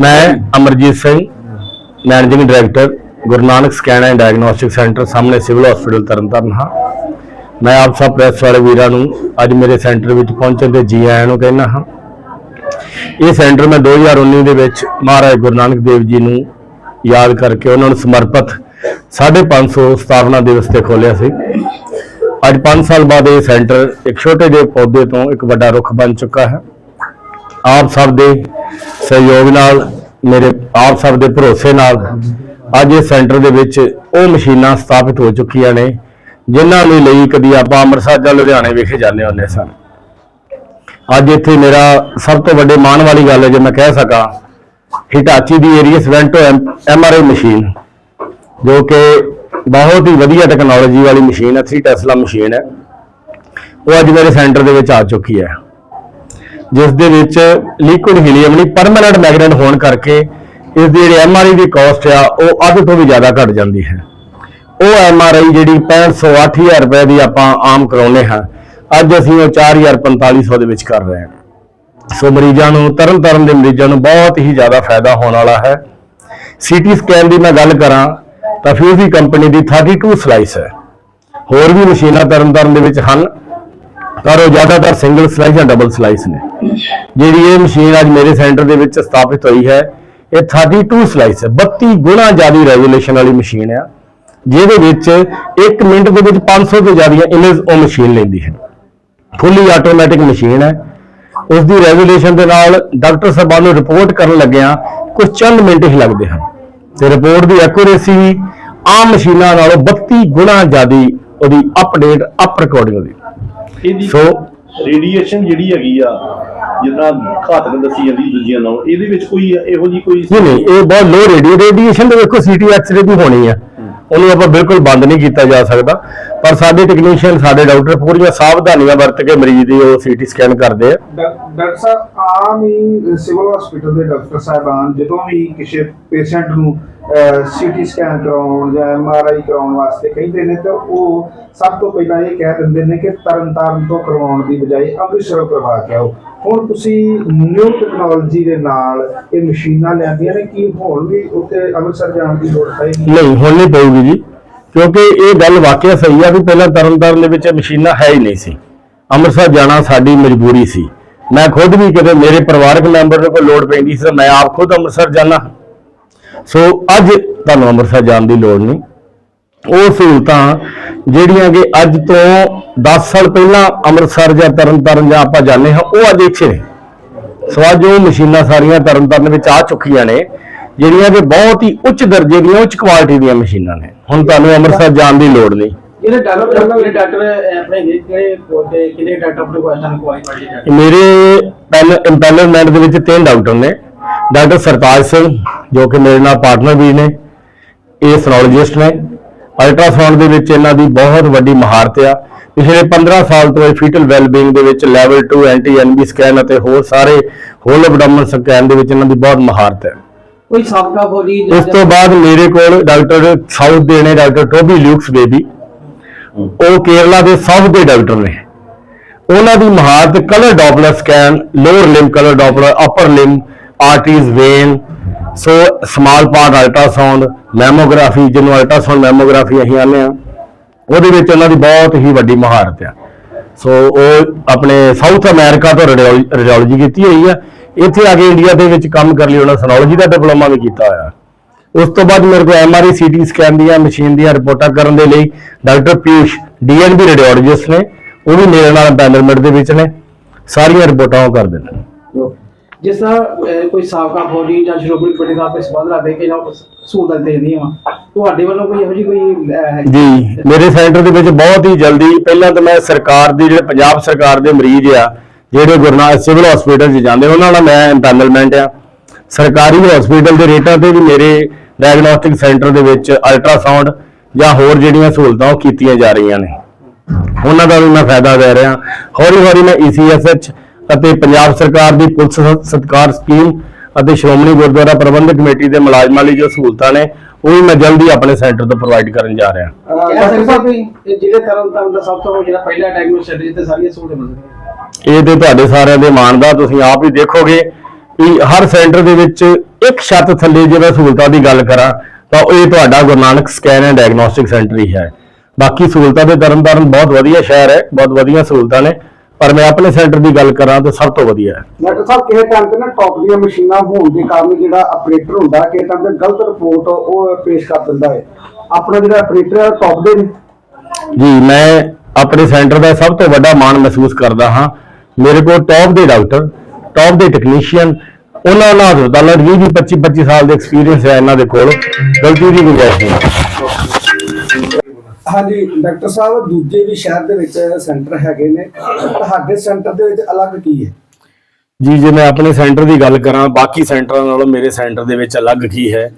ਮੈਂ Amarjit Singh managing director Guru Nanak scan and diagnostic centre ਸਾਹਮਣੇ civil hospital Tarn Taran ਹਾਂ। ਮੈਂ ਆਪ ਸਭ ਪ੍ਰੈਸ ਵਾਲੇ ਵੀਰਾਂ ਨੂੰ ਅੱਜ ਮੇਰੇ ਸੈਂਟਰ ਵਿੱਚ ਪਹੁੰਚਣ ਤੇ ਜੀ ਆਇਆਂ ਨੂੰ ਕਹਿਣਾ ਹਾਂ। ਇਹ ਸੈਂਟਰ ਮੈਂ 2019 ਦੇ ਵਿੱਚ ਮਹਾਰਾਜ ਗੁਰੂ ਨਾਨਕ ਦੇਵ ਜੀ ਨੂੰ ਯਾਦ ਕਰਕੇ ਉਹਨਾਂ ਨੂੰ ਸਮਰਪਿਤ 550 ਸਥਾਪਨਾ ਦਿਵਸ ਤੇ ਖੋਲਿਆ ਸੀ। ਅੱਜ 5 ਸਾਲ ਬਾਅਦ ਇਹ ਸੈਂਟਰ ਇੱਕ ਛੋਟੇ ਜਿਹੇ ਪੌਦੇ ਤੋਂ ਇੱਕ ਵੱਡਾ ਰੁੱਖ ਬਣ ਚੁੱਕਾ ਹੈ। ਆਪ ਸਭ ਦੇ ਸਹਿਯੋਗ ਨਾਲ, ਮੇਰੇ ਆਪ ਸਭ ਦੇ ਭਰੋਸੇ ਨਾਲ ਅੱਜ ਇਹ ਸੈਂਟਰ ਦੇ ਵਿੱਚ ਉਹ ਮਸ਼ੀਨਾਂ ਸਥਾਪਿਤ ਹੋ ਚੁੱਕੀਆਂ ਨੇ, ਜਿਨ੍ਹਾਂ ਨੂੰ ਲਈ ਕਦੀ ਆਪਾਂ ਅੰਮ੍ਰਿਤਸਰ ਜਾਂ ਲੁਧਿਆਣੇ ਵਿਖੇ ਜਾਂਦੇ ਹੁੰਦੇ ਸਨ। ਅੱਜ ਇੱਥੇ ਮੇਰਾ ਸਭ ਤੋਂ ਵੱਡੇ ਮਾਣ ਵਾਲੀ ਗੱਲ ਹੈ ਜੇ ਮੈਂ ਕਹਿ ਸਕਾਂ ਹਿਟਾਚੀ ਦੀ ਏਰੀਅਸ ਵੈਂਟੋ ਐਮਆਰਆਈ ਮਸ਼ੀਨ, ਜੋ ਕਿ ਬਹੁਤ ਹੀ ਵਧੀਆ ਟੈਕਨੋਲੋਜੀ ਵਾਲੀ ਮਸ਼ੀਨ ਹੈ 3 ਟੈਸਲਾ ਮਸ਼ੀਨ ਹੈ, ਉਹ ਅੱਜ ਮੇਰੇ ਸੈਂਟਰ ਦੇ ਵਿੱਚ ਆ ਚੁੱਕੀ ਹੈ। ਜਿਸ ਦੇ ਵਿੱਚ ਲਿਕੁਇਡ ਹੀਲੀਅਮ ਨਹੀਂ ਪਰਮਨੈਂਟ ਮੈਗਨੇਟ ਹੋਣ ਕਰਕੇ ਇਸ ਦੀ ਜਿਹੜੀ ਐਮਆਰਆਈ ਦੀ ਕਾਸਟ ਆ, ਉਹ ਅੱਧ ਤੋਂ ਵੀ ਜ਼ਿਆਦਾ ਘਟ ਜਾਂਦੀ ਹੈ। ਉਹ ਐਮਆਰਆਈ ਜਿਹੜੀ 6500 8000 ਰੁਪਏ ਦੀ ਆਪਾਂ ਆਮ ਕਰਾਉਨੇ ਹਾਂ। ਅੱਜ ਅਸੀਂ ਉਹ 4000 4500 ਦੇ ਵਿੱਚ ਕਰ ਰਹੇ ਹਾਂ। ਸੋ ਮਰੀਜ਼ਾਂ ਨੂੰ ਤਰਨ ਤਾਰਨ ਦੇ ਮਰੀਜ਼ਾਂ ਨੂੰ ਬਹੁਤ ਹੀ ਜ਼ਿਆਦਾ ਫਾਇਦਾ ਹੋਣ ਵਾਲਾ ਹੈ। ਸੀਟੀ ਸਕੈਨ ਦੀ ਮੈਂ ਗੱਲ ਕਰਾਂ, ਤਾਂ ਫਿਊਜ਼ੀ ਕੰਪਨੀ ਦੀ 32 ਸਲਾਈਸ ਹੈ। ਹੋਰ ਵੀ ਮਸ਼ੀਨਾਂ ਤਰਨ ਤਾਰਨ ਦੇ ਵਿੱਚ ਹਨ। ਪਰ ਉਹ ਜ਼ਿਆਦਾਤਰ ਸਿੰਗਲ ਸਲਾਈਸ ਜਾਂ ਡਬਲ ਸਲਾਈਸ ਨੇ। ਜਿਹੜੀ ਇਹ ਮਸ਼ੀਨ ਅੱਜ ਮੇਰੇ ਸੈਂਟਰ ਦੇ ਵਿੱਚ ਸਥਾਪਿਤ ਹੋਈ ਹੈ, ਇਹ 32 ਸਲਾਈਸ ਹੈ। 32 ਗੁਣਾ ਜ਼ਿਆਦਾ ਰੈਗੂਲੇਸ਼ਨ ਵਾਲੀ ਮਸ਼ੀਨ ਆ, ਜਿਹਦੇ ਵਿੱਚ 1 ਮਿੰਟ ਦੇ ਵਿੱਚ 500 ਤੋਂ ਜ਼ਿਆਦਾ ਇਮੇਜ ਉਹ ਮਸ਼ੀਨ ਲੈਂਦੀ ਹੈ। ਫੁੱਲੀ ਆਟੋਮੈਟਿਕ ਮਸ਼ੀਨ ਹੈ। ਉਸ ਦੀ ਰੈਗੂਲੇਸ਼ਨ ਦੇ ਨਾਲ ਡਾਕਟਰ ਸਾਹਿਬਾਨ ਨੂੰ ਰਿਪੋਰਟ ਕਰਨ ਲੱਗਿਆਂ ਕੁਝ ਚੰਦ ਮਿੰਟ ਹੀ ਲੱਗਦੇ ਹਨ। ਤੇ ਰਿਪੋਰਟ ਦੀ ਐਕੂਰੇਸੀ ਆਮ ਮਸ਼ੀਨਾਂ ਨਾਲੋਂ 32 ਗੁਣਾ ਜ਼ਿਆਦਾ ਉਹਦੀ ਅਪਡੇਟ ਅਪ ਰਿਕਾਰਡਿੰਗ ਦੀ ਇਹਦੀ ਸੋ ਰੇਡੀਏਸ਼ਨ ਜਿਹੜੀ ਹੈਗੀ ਆ ਜਿੱਦਾਂ ਘਾਤਕ ਦੱਸੀ ਜਾਂਦੀ ਦੂਜੀਆਂ ਨਾਲੋਂ ਇਹਦੇ ਵਿੱਚ ਕੋਈ ਇਹੋ ਜੀ ਕੋਈ ਨਹੀਂ ਨਹੀਂ ਇਹ ਬਹੁਤ ਲੋ ਰੇਡੀਓ ਰੇਡੀਏਸ਼ਨ ਦੇ ਵੇਖੋ ਸੀਟੀ ਐਕਸਰੇ ਦੀ ਹੋਣੀ ਆ। ਉਹਨੂੰ ਆਪਾਂ ਬਿਲਕੁਲ ਬੰਦ ਨਹੀਂ ਕੀਤਾ ਜਾ ਸਕਦਾ। ਪਰ ਸਾਡੇ ਟੈਕਨੀਸ਼ੀਅਨ ਸਾਡੇ ਡਾਕਟਰ ਪੂਰੀਆਂ ਸਾਵਧਾਨੀਆਂ ਵਰਤ ਕੇ ਮਰੀਜ਼ ਦੀ ਉਹ ਸੀਟੀ ਸਕੈਨ ਕਰਦੇ ਆ। ਡਾਕਟਰ ਸਾਹਿਬ ਆਮ ਹੀ ਸਿਵਲ ਹਸਪੀਟਲ ਦੇ ਡਾਕਟਰ ਸਾਹਿਬਾਨ ਜਦੋਂ ਵੀ ਕਿਸੇ ਪੇਸ਼ੈਂਟ ਨੂੰ ਸੀਟੀ ਸਕੈਨ ਕਰਾਉਣ ਜਾਂ ਐਮਆਰਆਈ ਕਰਾਉਣ ਵਾਸਤੇ ਕਹਿੰਦੇ ਨੇ, ਤਾਂ ਉਹ ਸਭ ਤੋਂ ਪਹਿਲਾਂ ਇਹ ਕਹਿ ਦਿੰਦੇ ਨੇ ਕਿ ਤਰਨਤਾਰਨ ਤੋਂ ਕਰਵਾਉਣ ਦੀ ਬਜਾਏ ਅੰਮ੍ਰਿਤਸਰੋਂ ਕਰਵਾ ਕੇ ਆਓ। ਹੁਣ ਤੁਸੀਂ ਨਿਊ ਟੈਕਨੋਲੋਜੀ ਦੇ ਨਾਲ ਇਹ ਮਸ਼ੀਨਾਂ ਲਿਆਂਦੀਆਂ ਨੇ, ਕਿ ਹੁਣ ਵੀ ਉੱਥੇ ਅੰਮ੍ਰਿਤਸਰ ਜਾਣ ਦੀ ਲੋੜ ਪਏਗੀ ਨਹੀਂ, ਹੁਣ ਨਹੀਂ ਪਊਗੀ ਜੀ, ਕਿਉਂਕਿ ਇਹ ਗੱਲ ਵਾਕਿਆ ਸਹੀ ਆ ਵੀ ਪਹਿਲਾਂ ਤਰਨਤਾਰਨ ਦੇ ਵਿੱਚ ਮਸ਼ੀਨਾਂ ਹੈ ਹੀ ਨਹੀਂ ਸੀ। ਅੰਮ੍ਰਿਤਸਰ ਜਾਣਾ ਸਾਡੀ ਮਜਬੂਰੀ ਸੀ। ਮੈਂ ਖੁਦ ਵੀ ਕਦੇ ਮੇਰੇ ਪਰਿਵਾਰਕ ਮੈਂਬਰ ਨੂੰ ਕੋਈ ਲੋੜ ਪੈਂਦੀ ਸੀ, ਤਾਂ ਮੈਂ ਆਪ ਖੁਦ ਅੰਮ੍ਰਿਤਸਰ ਜਾਣਾ। ਸੋ ਅੱਜ ਤੁਹਾਨੂੰ ਅੰਮ੍ਰਿਤਸਰ ਜਾਣ ਦੀ ਲੋੜ ਨਹੀਂ। ਉਹ ਸਹੂਲਤਾਂ ਜਿਹੜੀਆਂ ਕਿ ਅੱਜ ਤੋਂ 10 ਸਾਲ ਪਹਿਲਾਂ ਅੰਮ੍ਰਿਤਸਰ ਜਾਂ ਤਰਨਤਾਰਨ ਜਾਂ ਆਪਾਂ ਜਾਂਦੇ ਹਾਂ ਉਹ ਅੱਜ ਇੱਥੇ ਨੇ। ਸੋ ਅੱਜ ਉਹ ਮਸ਼ੀਨਾਂ ਸਾਰੀਆਂ ਤਰਨਤਾਰਨ ਵਿੱਚ ਆ ਚੁੱਕੀਆਂ ਨੇ ਜਿਹੜੀਆਂ ਕਿ ਬਹੁਤ ਹੀ ਉੱਚ ਦਰਜੇ ਦੀਆਂ ਉੱਚ ਕੁਆਲਿਟੀ ਦੀਆਂ ਮਸ਼ੀਨਾਂ ਨੇ। ਹੁਣ ਤੁਹਾਨੂੰ ਅੰਮ੍ਰਿਤਸਰ ਜਾਣ ਦੀ ਲੋੜ ਨਹੀਂ। ਇਹਦੇ ਡਾਕਟਰ ਜਿਹੜੇ ਡਾਕਟਰ ਆਪਣੇ ਜਿਹੜੇ ਪੋਤੇ ਕਿੰਨੇ ਡਾਕਟਰ ਆਪਣੇ ਕੋਲ ਸਾਨੂੰ ਕੁਆਲੀਫਾਈਡ ਡਾਕਟਰ ਮੇਰੇ ਪੈਨ ਇੰਪੈਨਲਮੈਂਟ ਦੇ ਵਿੱਚ ਤਿੰਨ ਡਾਕਟਰ ਨੇ। ਡਾਕਟਰ ਸਰਤਾਜ ਸਿੰਘ ਜੋ ਕਿ ਮੇਰੇ ਨਾਲ ਪਾਰਟਨਰ ਵੀ ਨੇ ਇਹ ਸਨੋਲੋਜਿਸਟ ਨੇ। ਅਲਟਰਾਸਾਊਂਡ ਦੇ ਵਿੱਚ ਇਹਨਾਂ ਦੀ ਬਹੁਤ ਵੱਡੀ ਮਹਾਰਤ ਆ। ਪਿਛਲੇ 15 ਸਾਲ ਤੋਂ ਇਹ ਫੀਟਲ ਵੈਲਬੀਇੰਗ ਦੇ ਵਿੱਚ ਲੈਵਲ 2 ਐਂਟੀ ਐਨਬੀ ਸਕੈਨ ਅਤੇ ਹੋਰ ਸਾਰੇ ਹੋਲ ਐਬਡੋਮਨ ਸਕੈਨ ਦੇ ਵਿੱਚ ਇਹਨਾਂ ਦੀ ਬਹੁਤ ਮਹਾਰਤ ਹੈ। ਕੋਈ ਸਾਬਕਾ ਫੌਜੀ ਇਸ ਤੋਂ ਬਾਅਦ ਮੇਰੇ ਕੋਲ ਡਾਕਟਰ ਸਾਊਥ ਦੇ ਨੇ ਡਾਕਟਰ ਟੋਬੀ ਲਿਊਕਸ ਬੇਬੀ। ਉਹ ਕੇਰਲਾ ਦੇ ਸਾਊਥ ਦੇ ਡਾਕਟਰ ਨੇ। ਉਹਨਾਂ ਦੀ ਮਹਾਰਤ colour Doppler scan lower limb colour Doppler upper limb arteries vein so small part ultrasound mammography ਜਿਹਨੂੰ ਅਲਟਰਾਸਾਊਂਡ ਮੈਮੋਗ੍ਰਾਫੀ ਅਸੀਂ ਆਨੇ ਆ ਉਹਦੇ ਵਿੱਚ ਉਹਨਾਂ ਦੀ ਬਹੁਤ ਹੀ ਵੱਡੀ ਮਹਾਰਤ ਆ। ਸੋ ਉਹ ਆਪਣੇ ਸਾਊਥ ਅਮਰੀਕਾ ਤੋਂ ਰੇਡੀਓਲੋਜੀ ਕੀਤੀ ਹੋਈ ਆ। ਇੱਥੇ ਆ ਕੇ ਇੰਡੀਆ ਦੇ ਵਿੱਚ ਕੰਮ ਕਰ ਲਈ, ਉਹਨਾਂ ਸਨੋਲੋਜੀ ਦਾ ਡਿਪਲੋਮਾ ਵੀ ਕੀਤਾ ਹੋਇਆ। ਉਸ ਤੋਂ ਬਾਅਦ ਮੇਰੇ ਕੋਲ ਐਮਆਰਆਈ ਸੀਟੀ ਸਕੈਨ ਦੀਆਂ ਮਸ਼ੀਨ ਦੀਆਂ ਰਿਪੋਰਟਾਂ ਕਰਨ ਦੇ ਲਈ ਡਾਕਟਰ ਪਿਊਸ਼ ਡੀਐਨਬੀ ਰੇਡੀਓਲੋਜਿਸਟ ਨੇ, ਉਹ ਵੀ ਮੇਰੇ ਨਾਲ ਪੈਨਲਮੈਂਟ ਦੇ ਵਿੱਚ ਨੇ। ਸਾਰੀਆਂ ਰਿਪੋਰਟਾਂ ਉਹ ਕਰਦੇ ਨੇ। ਜਿਸ ਤਰ੍ਹਾਂ ਕੋਈ ਸਾਬਕਾ ਫੌਜੀ ਜਾਂ ਸ਼੍ਰੋਮਣੀ ਕਮੇਟੀ ਦਾ ਕੋਈ ਸੰਬੰਧ ਰੱਖਦੇ ਕਿ ਜਾਂ ਸਹੂਲਤ ਦੇਦੀਆਂ ਵਾ। ਤੁਹਾਡੇ ਵੱਲੋਂ ਕੋਈ ਇਹੋ ਜਿਹੀ ਕੋਈ ਜੀ, ਮੇਰੇ ਸੈਂਟਰ ਦੇ ਵਿੱਚ ਬਹੁਤ ਹੀ ਜਲਦੀ, ਪਹਿਲਾਂ ਤਾਂ ਮੈਂ ਸਰਕਾਰ ਦੀ, ਜਿਹੜੇ ਪੰਜਾਬ ਸਰਕਾਰ ਦੇ ਮਰੀਜ਼ ਆ, ਜਿਹੜੇ ਗੁਰਨਾਥ ਸਿਵਲ ਹਸਪੀਟਲ 'ਚ ਜਾਂਦੇ, ਉਹਨਾਂ ਨਾਲ ਮੈਂ ਪੈਨਲਮੈਂਟ ਆ। ਸਰਕਾਰੀ ਹਸਪੀਟਲ ਦੇ ਰੇਟਾਂ ਤੇ ਵੀ ਮੇਰੇ ਡਾਇਗਨੋਸਟਿਕ ਸੈਂਟਰ ਦੇ ਵਿੱਚ ਅਲਟਰਾਸਾਊਂਡ ਜਾਂ ਹੋਰ ਜਿਹੜੀਆਂ ਸਹੂਲਤਾਂ ਉਹ ਕੀਤੀਆਂ ਜਾ ਰਹੀਆਂ ਨੇ। ਉਹਨਾਂ ਦਾ ਵੀ ਮੈਂ ਫਾਇਦਾ ਲੈ ਰਿਹਾ। ਹੌਲੀ ਹੌਲੀ ਮੈਂ E ECSH ਅਤੇ ਪੰਜਾਬ ਸਰਕਾਰ ਦੀ ਪੁਲਿਸ ਸਤਕਾਰ ਸਕੀਮ ਅਤੇ ਸ਼੍ਰੋਮਣੀ ਗੁਰਦੁਆਰਾ ਪ੍ਰਬੰਧਕ ਕਮੇਟੀ ਦੇ ਮੁਲਾਜ਼ਮਾਂ ਲਈ ਜੋ ਸਹੂਲਤਾਂ ਨੇ ਉਹ ਵੀ ਮੈਂ ਜਲਦੀ ਆਪਣੇ ਸੈਂਟਰ ਤੋਂ ਪ੍ਰੋਵਾਈਡ ਕਰਨ ਜਾ ਰਿਹਾ। ਕਿ ਇਹ ਦਾ ਸਭ ਤੋਂ ਜਿਹੜਾ ਪਹਿਲਾ ਡਾਇਗਨੋਸਟਿਕ ਜਿੱਥੇ ਸਾਰੀਆਂ ਸਹੂਲਤਾਂ ਮਿਲਦੀਆਂ ਇਹ ਤੇ ਤੁਹਾਡੇ ਸਾਰਿਆਂ ਦੇ ਮਾਣ ਦਾ ਤੁਸੀਂ ਆਪ ਹੀ ਦੇਖੋਗੇ ਵੀ ਹਰ ਸੈਂਟਰ ਦੇ ਵਿੱਚ ਇੱਕ ਛੱਤ ਥੱਲੇ ਜੇ ਮੈਂ ਸਹੂਲਤਾਂ ਦੀ ਗੱਲ ਕਰਾਂ ਤਾਂ ਇਹ ਤੁਹਾਡਾ Guru Nanak scan and diagnostic centre ਹੀ ਹੈ। ਬਾਕੀ ਸਹੂਲਤਾਂ ਦੇ ਤਰਨਤਾਰਨ ਬਹੁਤ ਵਧੀਆ ਸ਼ਹਿਰ ਹੈ ਬਹੁਤ ਵਧੀਆ ਸਹੂਲਤਾਂ ਨੇ। ਪਰ ਮੈਂ ਆਪਣੇ ਸੈਂਟਰ ਦੀ ਗੱਲ ਕਰਾਂ ਤਾਂ ਸਭ ਤੋਂ ਵਧੀਆ ਹੈ। ਡਾਕਟਰ ਸਾਹਿਬ ਕਿਸੇ ਟਾਈਮ ਤੇ ਨਾ ਟੌਪ ਦੀਆਂ ਮਸ਼ੀਨਾਂ ਹੋਣ ਦੇ ਕਾਰਨ ਜਿਹੜਾ ਆਪਰੇਟਰ ਹੁੰਦਾ ਕਿਸੇ ਟਾਈਮ ਤੇ ਗਲਤ ਰਿਪੋਰਟ ਉਹ ਪੇਸ਼ ਕਰ ਦਿੰਦਾ ਹੈ। ਆਪਣਾ ਜਿਹੜਾ ਆਪਰੇਟਰ ਹੈ ਟੌਪ ਦੇ ਨੇ। ਜੀ ਮੈਂ ਆਪਣੇ ਸੈਂਟਰ ਦਾ ਸਭ ਤੋਂ ਵੱਡਾ ਮਾਣ ਮਹਿਸੂਸ ਕਰਦਾ ਹਾਂ। ਮੇਰੇ ਕੋਲ ਟੌਪ ਦੇ ਡਾਕਟਰ ਟੌਪ ਦੇ ਟੈਕਨੀਸ਼ੀਅਨ ਉਹਨਾਂ ਨਾਲ ਹਸਪਤਾਲਾਂ 'ਚ 20 25 25 ਸਾਲ ਦੇ ਐਕਸਪੀਰੀਅੰਸ ਹੈ ਇਹਨਾਂ ਦੇ ਕੋਲ। ਗਲਤੀ ਦੀ ਗੁੰਜਾਇਸ਼ ਨਹੀਂ ਹਾਂਜੀ, ਡਾਕਟਰ ਸਾਹਿਬ, ਦੂਜੇ ਵੀ ਸ਼ਹਿਰ ਦੇ ਵਿੱਚ ਸੈਂਟਰ ਹੈਗੇ ਨੇ। ਤੁਹਾਡੇ ਸੈਂਟਰ ਦੇ ਵਿੱਚ ਅਲੱਗ ਕੀ ਹੈ? ਜੀ, ਜੇ ਮੈਂ ਆਪਣੇ ਸੈਂਟਰ ਦੀ ਗੱਲ ਕਰਾਂ, ਬਾਕੀ ਸੈਂਟਰਾਂ ਨਾਲੋਂ ਮੇਰੇ ਸੈਂਟਰ ਦੇ ਵਿੱਚ ਅਲੱਗ ਕੀ ਹੈ?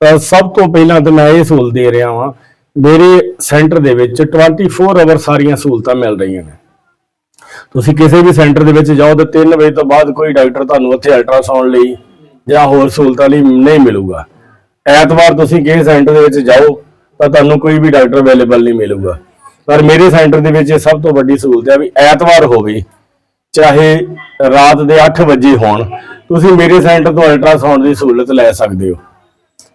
ਸਭ ਤੋਂ ਪਹਿਲਾਂ ਤਾਂ ਮੈਂ ਇਹ ਸਹੂਲਤ ਦੇ ਰਿਹਾ ਹਾਂ ਮੇਰੇ ਸੈਂਟਰ ਦੇ ਵਿੱਚ 24 ਆਵਰ ਸਾਰੀਆਂ ਸਹੂਲਤਾਂ ਮਿਲ ਰਹੀਆਂ ਨੇ। ਤੁਸੀਂ ਕਿਸੇ ਵੀ ਸੈਂਟਰ ਦੇ ਵਿੱਚ ਜਾਓ ਤਾਂ 3 ਵਜੇ ਤੋਂ ਬਾਅਦ ਕੋਈ ਡਾਕਟਰ ਤੁਹਾਨੂੰ ਉੱਥੇ ਅਲਟਰਾਸਾਊਂਡ ਲਈ ਜਾਂ ਹੋਰ ਸਹੂਲਤਾਂ ਲਈ ਨਹੀਂ ਮਿਲੂਗਾ। ਐਤਵਾਰ ਤੁਸੀਂ ਕਿਸੇ ਸੈਂਟਰ ਦੇ ਵਿੱਚ ਜਾਓ ਤਾਂ ਤੁਹਾਨੂੰ ਕੋਈ ਵੀ ਡਾਕਟਰ ਅਵੇਲੇਬਲ ਨਹੀਂ ਮਿਲੂਗਾ। ਪਰ ਮੇਰੇ ਸੈਂਟਰ ਦੇ ਵਿੱਚ ਇਹ ਸਭ ਤੋਂ ਵੱਡੀ ਸਹੂਲਤ ਹੈ ਵੀ ਐਤਵਾਰ ਹੋਵੇ ਚਾਹੇ ਰਾਤ ਦੇ 8 ਵਜੇ ਹੋਣ ਤੁਸੀਂ ਮੇਰੇ ਸੈਂਟਰ ਤੋਂ ਅਲਟਰਾਸਾਊਂਡ ਦੀ ਸਹੂਲਤ ਲੈ ਸਕਦੇ ਹੋ।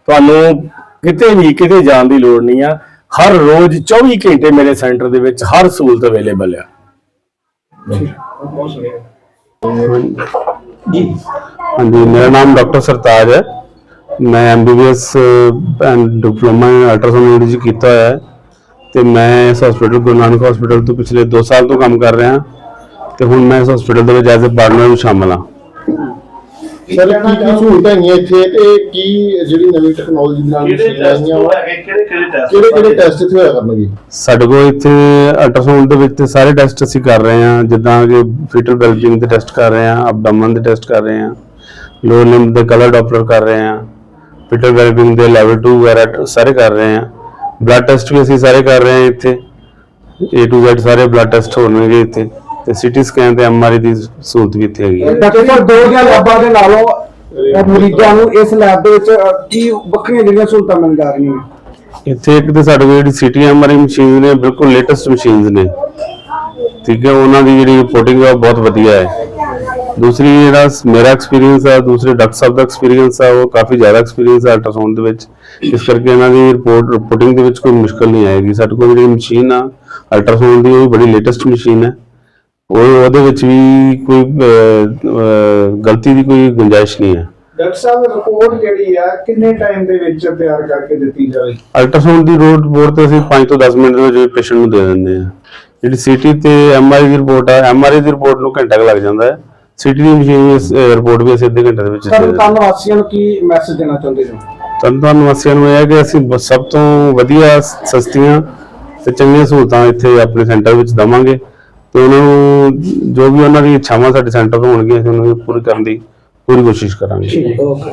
ਤੁਹਾਨੂੰ ਕਿਤੇ ਵੀ ਕਿਤੇ ਜਾਣ ਦੀ ਲੋੜ ਨਹੀਂ ਆ। ਹਰ ਰੋਜ਼ 24 ਘੰਟੇ ਮੇਰੇ ਸੈਂਟਰ ਦੇ ਵਿੱਚ ਹਰ ਸਹੂਲਤ ਅਵੇਲੇਬਲ ਆ। ਹਾਂਜੀ ਮੇਰਾ ਨਾਮ ਡਾਕਟਰ ਸਰਤਾਜ ਹੈ। ਮੈਂ MBBS and diploma in ultrasound ਜੀ ਕੀਤਾ ਹੋਇਆ ਹੈ। ਤੇ ਮੈਂ ਇਸ ਹਸਪੀਟਲ ਗੁਰੂ ਨਾਨਕ ਹਸਪੀਟਲ ਤੋਂ ਪਿਛਲੇ 2 ਸਾਲ ਤੋਂ ਕੰਮ ਕਰ ਰਿਹਾ। ਤੇ ਹੁਣ ਮੈਂ ਇਸ ਹਸਪੀਟਲ ਦੇ ਵਿੱਚ ਐਜ਼ ਅ ਪਾਰਟਨਰ ਵੀ ਸ਼ਾਮਲ ਹਾਂ। ਸਰ ਕੀ ਕੀ ਸਹੂਲਤਾਂ ਹੈਗੀਆਂ ਇੱਥੇ? ਤੇ ਕੀ ਜਿਹੜੀ ਨਵੀਂ ਟੈਕਨੋਲੋਜੀ ਦੇ ਨਾਲ ਆਈਆਂ ਵਾ ਕਿਹੜੇ ਕਿਹੜੇ ਟੈਸਟ ਕਿਹੜੇ ਕਿਹੜੇ ਟੈਸਟ ਇੱਥੇ ਹੋਇਆ ਕਰਨਗੇ? ਸਾਡੇ ਕੋਲ ਇੱਥੇ ਅਲਟਰਾਸਾਊਂਡ ਦੇ ਵਿੱਚ ਤੇ ਸਾਰੇ ਟੈਸਟ ਅਸੀਂ ਕਰ ਰਹੇ ਹਾਂ। ਜਿੱਦਾਂ ਕਿ ਫੀਟਲ ਵੈਲਬਿੰਗ ਦੇ ਟੈਸਟ ਕਰ ਰਹੇ ਹਾਂ ਅਬਡੋਮਨ ਦੇ ਟੈਸਟ ਕਰ ਰਹੇ ਹਾਂ। ਲੋਅਰ ਲਿੰਬ ਦੇ ਕਲਰ ਡਾਪਲਰ ਕਰ ਰਹੇ ਹਾਂ। ਫੀਟਲ ਵੈਲਬਿੰਗ ਦੇ ਲੈਵਲ 2 ਵਗੈਰਾ ਸਾਰੇ ਕਰ ਰਹੇ ਹਾਂ। ਬਲੱਡ ਟੈਸਟ ਵੀ ਅਸੀਂ ਸਾਰੇ ਕਰ ਰਹੇ ਹਾਂ ਇੱਥੇ। A to Z ਸਾਰੇ ਬਲੱਡ ਟੈਸਟ ਹੋਣਗੇ ਇੱਥੇ। ਤੇ ਸੀਟੀ ਸਕੈਨ ਤੇ ਐਮਆਰਆਈ ਦੀ ਸਹੂਲਤ ਵੀ ਇੱਥੇ ਹੈਗੀ ਹੈ। ਡਾਕਟਰ ਸਾਹਿਬ ਦੋ ਜਾਂ ਲੈਬਾਂ ਦੇ ਨਾਲੋਂ ਅਹ, ਮਰੀਜ਼ਾਂ ਨੂੰ ਇਸ ਲੈਬ ਦੇ ਵਿੱਚ ਅਹ, ਕੀ ਵੱਖਰੀਆਂ ਜਿਹੜੀਆਂ ਸਹੂਲਤਾਂ ਮਿਲ ਜਾ ਰਹੀਆਂ ਨੇ? ਇੱਥੇ ਇੱਕ ਤੇ ਸਾਡੇ ਕੋਲ ਜਿਹੜੀ ਸੀਟੀ ਐਮਆਰਆਈ ਮਸ਼ੀਨ ਨੇ ਬਿਲਕੁਲ ਲੇਟੈਸਟ ਮਸ਼ੀਨਸ ਨੇ। ਠੀਕ ਹੈ ਉਹਨਾਂ ਦੀ ਜਿਹੜੀ ਰਿਪੋਰਟਿੰਗ ਆ ਉਹ ਬਹੁਤ ਵਧੀਆ ਹੈ। ਦੂਸਰੀ ਜਿਹੜਾ ਮੇਰਾ ਐਕਸਪੀਰੀਅੰਸ ਆ ਦੂਸਰੇ ਡਾਕਟਰ ਸਾਹਿਬ ਦਾ ਐਕਸਪੀਰੀਅੰਸ ਆ ਉਹ ਕਾਫੀ ਜ਼ਿਆਦਾ ਐਕਸਪੀਰੀਅੰਸ ਹੈ ਅਲਟਰਾਸਾਊਂਡ ਦੇ ਵਿੱਚ। ਇਸ ਕਰਕੇ ਇਹਨਾਂ ਦੀ ਰਿਪੋਰਟ ਰਿਪੋਰਟਿੰਗ ਦੇ ਵਿੱਚ ਕੋਈ ਮੁਸ਼ਕਲ ਨਹੀਂ ਆਏਗੀ। ਸਾਡੇ ਕੋਲ ਜਿਹੜੀ ਮਸ਼ੀਨ ਆ ਅਲਟਰਾਸਾਊਂਡ ਦੀ ਉਹ ਬੜੀ ਲੇਟੈਸਟ ਮਸ਼ੀਨ ਹੈ। ਉਹ ਉਹਦੇ ਵਿੱਚ ਵੀ ਕੋਈ ਗਲਤੀ ਦੀ ਕੋਈ ਗੁੰਜਾਇਸ਼ ਨਹੀਂ ਹੈ। ਡਾਕਟਰ ਸਾਹਿਬ ਰਿਪੋਰਟ ਜਿਹੜੀ ਆ ਕਿੰਨੇ ਟਾਈਮ ਦੇ ਵਿੱਚ ਤਿਆਰ ਕਰਕੇ ਦਿੱਤੀ ਜਾਵੇ? ਅਲਟਰਾਸਾਊਂਡ ਦੀ ਰੋਡ ਰਿਪੋਰਟ ਤੇ ਅਸੀਂ 5 ਤੋਂ 10 ਮਿੰਟ ਦੇ ਵਿੱਚ ਪੇਸ਼ੈਂਟ ਨੂੰ ਦੇ ਦਿੰਦੇ ਆ ਜਿਹੜੀ ਸੀਟੀ ਤੇ ਐਮਆਰਆਈ ਦੀ ਰਿਪੋਰਟ ਆ ਐਮਆਰਆਈ ਦੀ ਰਿਪੋਰਟ ਨੂੰ ਘੰਟਾ ਲੱਗ ਜਾਂਦਾ ਹੈ। ਸੀਟੀ ਦੀ ਮਸ਼ੀਨ ਰਿਪੋਰਟ ਵੀ ਅਸੀਂ ਅੱਧੇ ਘੰਟੇ ਦੇ ਵਿੱਚ ਦੇ ਤੁਹਾਨੂੰ ਦਿੰਦੇ ਹਾਂ ਤੁਹਾਨੂੰ ਵਾਸੀਆਂ ਨੂੰ ਕੀ ਮੈਸੇਜ ਦੇਣਾ ਚਾਹੁੰਦੇ ਹੋ? ਤੁਹਾਨੂੰ ਵਾਸੀਆਂ ਨੂੰ ਇਹ ਹੈ ਕਿ ਅਸੀਂ ਬ- ਸਭ ਤੋਂ ਵਧੀਆ ਸ- ਸਸਤੀਆਂ ਤੇ ਚੰਗੀਆਂ ਸਹੂਲਤਾਂ ਇੱਥੇ ਆਪਣੇ ਸੈਂਟਰ ਵਿੱਚ ਦਵਾਂਗੇ ਤੇ ਉਹਨਾਂ ਨੂੰ ਜੋ ਵੀ ਉਹਨਾਂ ਦੀ ਇੱਛਾਵਾਂ ਸਾਡੇ ਸੈਂਟਰ ਤੋਂ ਹੋਣਗੀਆਂ ਅਸੀਂ ਉਹਨਾਂ ਨੂੰ ਪੂਰੀ ਕਰਨ ਦੀ ਪੂਰੀ ਕੋਸ਼ਿਸ਼ ਕਰਾਂਗੇ। ਓਕੇ